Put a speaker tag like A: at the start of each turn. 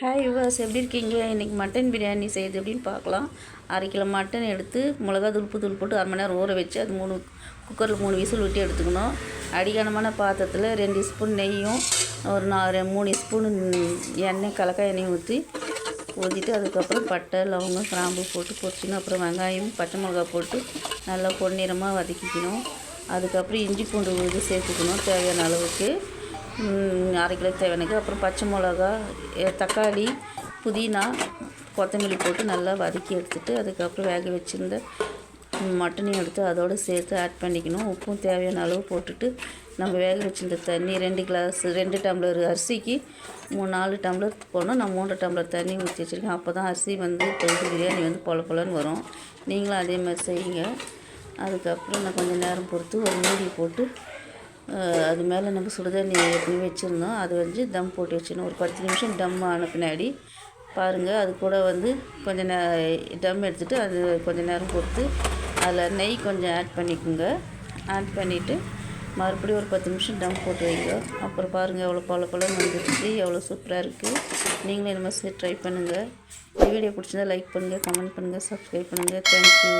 A: Hi யுவாஸ் எப்படி இருக்கீங்க? இன்றைக்கி மட்டன் பிரியாணி செய்யுது எப்படின்னு பார்க்கலாம். அரை கிலோ மட்டன் எடுத்து மிளகா தூள் தூள் போட்டு அரை மணி நேரம் ஊற வச்சு அது மூணு குக்கரில் மூணு விசில் விட்டு எடுத்துக்கணும். அடிகானமான பாத்திரத்தில் ரெண்டு ஸ்பூன் நெய்யும் ஒரு நாலு மூணு ஸ்பூன் எண்ணெய் கலக்காய் எண்ணெய் ஊற்றி ஊற்றிட்டு அதுக்கப்புறம் பட்டை லவங்கம் கிராம்பு போட்டு பொரிச்சிக்கணும் அப்புறம் வெங்காயம் பச்சை மிளகா போட்டு நல்லா பொன்னிறமாக வதக்கிக்கணும். அதுக்கப்புறம் இஞ்சி பூண்டு விழுது சேர்த்துக்கணும் தேவையான அளவுக்கு. ம், அரை கிலோ தேவையானது அப்புறம் பச்சை மிளகா தக்காளி புதினா கொத்தமல்லி போட்டு நல்லா வதக்கி எடுத்துட்டு அதுக்கப்புறம் வேக வச்சுருந்த மட்டனையும் எடுத்து அதோடு சேர்த்து ஆட் பண்ணிக்கணும். உப்பும் தேவையான அளவு போட்டுட்டு நம்ம வேக வச்சிருந்த தண்ணி ரெண்டு கிளாஸ் ரெண்டு டம்ளர் அரிசிக்கு மூணு நாலு டம்ளர் போனால் நான் மூன்று டம்ளர் தண்ணி ஊற்றி வச்சுருக்கேன். அப்போ தான் அரிசி வந்து கொஞ்சம் பிரியாணி வந்து பொல பொலன்னு வரும். நீங்களும் அதே மாதிரி செய்யுங்க. அதுக்கப்புறம் நான் கொஞ்சம் நேரம் பொறுத்து ஒரு மூடி போட்டு அது மேலே நம்ம சுடுதண்ணி ஏற்கனவே வச்சுருந்தோம் அது வந்து தம் போட்டு வச்சிடணும். ஒரு பத்து நிமிஷம் டம் ஆன பின்னாடி. பாருங்கள் அது கூட வந்து கொஞ்சம் நே டம் எடுத்துகிட்டு அது கொஞ்சம் நேரம் பொறுத்து அதில் நெய் கொஞ்சம் ஆட் பண்ணிக்கோங்க. ஆட் பண்ணிவிட்டு மறுபடியும் ஒரு பத்து நிமிஷம் டம் போட்டு வைங்க. அப்புறம் பாருங்கள் எவ்வளோ பல பழம் வந்துடுச்சு எவ்வளோ சூப்பராக இருக்குது நீங்களும் இந்த மாதிரி ட்ரை பண்ணுங்கள் இந்த வீடியோ பிடிச்சிருந்தா லைக் பண்ணுங்கள் கமெண்ட் பண்ணுங்கள் சப்ஸ்கிரைப் பண்ணுங்கள் தேங்க்யூ